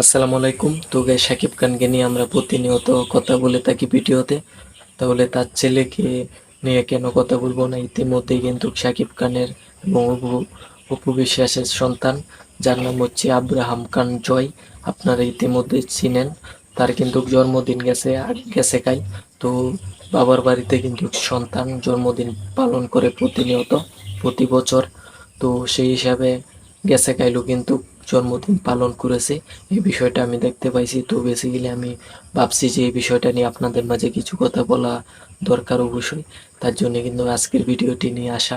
আসসালামু আলাইকুম। তো গাই শাকিব খানকে নিয়ে আমরা প্রতিনিয়ত কথা বলে থাকি ভিডিওতে। তাহলে তার ছেলেকে নিয়ে কেন কথা বলব না? ইতিমধ্যেই কিন্তু শাকিব খানের এবং অপু বিশ্বাসের সন্তান, যার নাম হচ্ছে আব্রাহাম খান জয়। আপনারা ইতিমধ্যে চিনেন, তার কিন্তু জন্মদিন গেছে গেছে কাল। তো বাবার বাড়িতে কিন্তু সন্তান জন্মদিন পালন করে প্রতিনিয়ত, প্রতি বছর। তো সেই হিসাবে গেছে কাইলও কিন্তু জন্মদিন পালন করেছে। এই বিষয়টা আমি দেখতে পাইছি। তো বেসিক্যালি আমি ভাবছি যে এই বিষয়টা নিয়ে আপনাদের মাঝে কিছু কথা বলা দরকার অবশ্যই। তার জন্য কিন্তু আজকের ভিডিওটি নিয়ে আসা।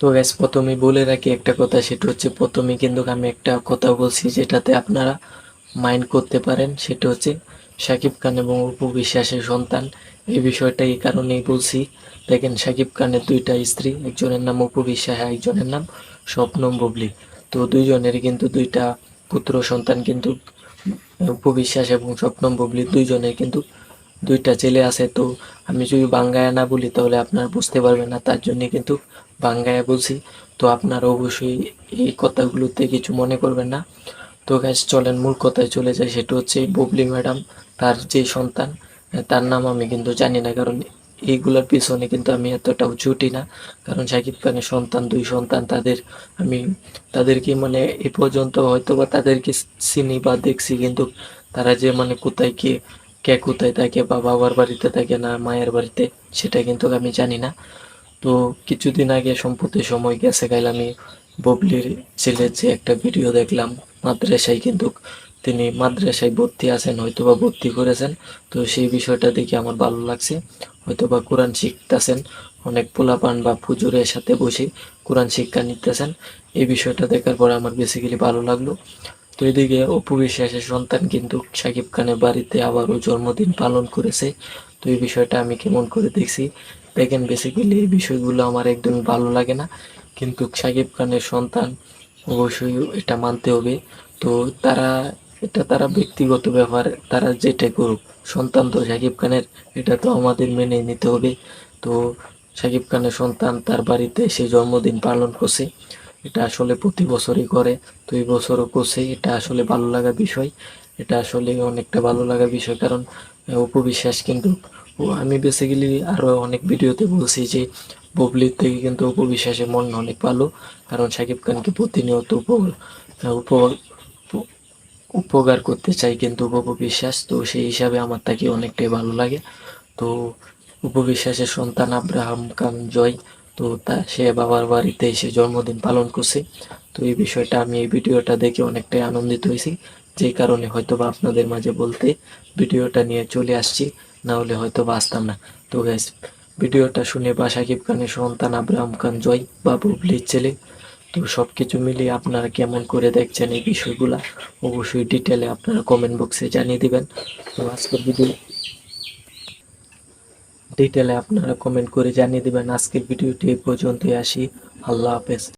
তো গ্যাস প্রথমে বলে রাখি একটা কথা, সেটা হচ্ছে প্রথমে কিন্তু আমি একটা কথা বলছি যেটাতে আপনারা মাইন্ড করতে পারেন। সেটা হচ্ছে শাকিব খান এবং অপু বিশ্বাসের সন্তান। এই বিষয়টা এই কারণেই বলছি। দেখেন শাকিব খানের দুইটা স্ত্রী, একজনের নাম অপু বিশ্বাস একজনের নাম স্বপ্নম বুবলি। তো দুইজনের কিন্তু দুইটা পুত্র, সন্তান কিন্তু উপবিশ্বাস এবং স্বপ্নম বুবলি দুইজনের কিন্তু দুইটা ছেলে আছে। তো আমি যদি বাঙ্গায়া না বলি, তাহলে আপনারা বুঝতে পারবেন না, তার জন্য কিন্তু বাঙ্গায়া বলছি। তো আপনারা অবশ্যই এই কথাগুলোতে কিছু মনে করবেন না। তো গ্যাস চলেন, মূল কথায় চলে যায় সেটা হচ্ছে বুবলি ম্যাডাম, তার যে সন্তান, তার নাম আমি কিন্তু জানি না, কারণ এইগুলোর পিছনে কিন্তু আমি এতটাও ছুটি না। কারণ শাকিব খানের সন্তান, দুই সন্তান, তাদের আমি, তাদেরকে মানে এ পর্যন্ত হয়তো বা তাদেরকে চিনি বা দেখছি, কিন্তু তারা যে মানে কোথায় কে কে কোথায় থাকে বা বাবার বাড়িতে থাকে না, মায়ের বাড়িতে, সেটা কিন্তু আমি জানি না। তো কিছুদিন আগে সম্প্রতি সময় গেছে গাইল আমি ববলির ছেলের যে একটা ভিডিও দেখলাম, মাদ্রাসায় কিন্তু তিনি মাদ্রাসায় ভর্তি আছেন হয়তো বা ভর্তি করেছেন। তো সেই বিষয়টা দেখে আমার ভালো লাগছে। হয়তো বা কোরআন শিখতেছেন, অনেক পোলাপান বা ফুজুরের সাথে বসে কোরআন শিক্ষা নিতেছেন। এই বিষয়টা দেখার পর আমার বেসিক্যালি ভালো লাগল। তো এদিকে অপু বিশ্বাসের সন্তান কিন্তু সাকিব খানের বাড়িতে আবারও জন্মদিন পালন করেছে। তো এই বিষয়টা আমি কেমন করে দেখছি? দেখেন বেসিক্যালি এই বিষয়গুলো আমার একদমই ভালো লাগে না। কিন্তু সাকিব খানের সন্তান অবশ্যই এটা মানতে হবে। তো তারা এটা তারা ব্যক্তিগত ব্যাপার, তারা যেটা করুক, সন্তান তো সাকিব খানের, এটা তো আমাদের মেনে নিতে হবে। তো সাকিব খানের সন্তান তার বাড়িতে সে জন্মদিন পালন করছে, এটা আসলে প্রতি বছরই করে। তো এই বছরও করছে, এটা আসলে ভালো লাগার বিষয়, এটা আসলে অনেকটা ভালো লাগার বিষয়, কারণ উপবিশ্বাস কিন্তু আমি বেসিক্যালি আরও অনেক ভিডিওতে বলছি যে, বুবলির থেকে কিন্তু উপবিশ্বাসের মন অনেক ভালো, কারণ সাকিব খানকে প্রতিনিয়ত উপকার উপকার করতে চাই, কিন্তু উপবিশ্বাস তো সেই হিসাবে আমার তাকে অনেকটাই ভালো লাগে। তো উপবিশ্বাসের সন্তান আব্রাহাম খান জয়। তো তা, সে বাবার বাড়িতে এসে জন্মদিন পালন করছে। তো এই বিষয়টা আমি এই ভিডিওটা দেখে অনেকটাই আনন্দিত হয়েছি। যেই কারণে হয়তো বা আপনাদের মাঝে বলতে ভিডিওটা নিয়ে চলে আসছি, না হলে হয়তো বা আসতাম না। তো গ্যাস ভিডিওটা শুনে বা সাকিব খানের সন্তান আব্রাহাম খান জয় বা বুবলির ছেলে। তো সব কিছু মিলিয়ে আপনারা কেমন করে দেখছেন এই বিষয়গুলা, অবশ্যই ডিটেলে আপনারা কমেন্ট বক্সে জানিয়ে দিবেন। তো আজকের ভিডিও ডিটেলে আপনারা কমেন্ট করে জানিয়ে দেবেন। আজকের ভিডিওটি এই পর্যন্তই আসি। আল্লাহ হাফেজ।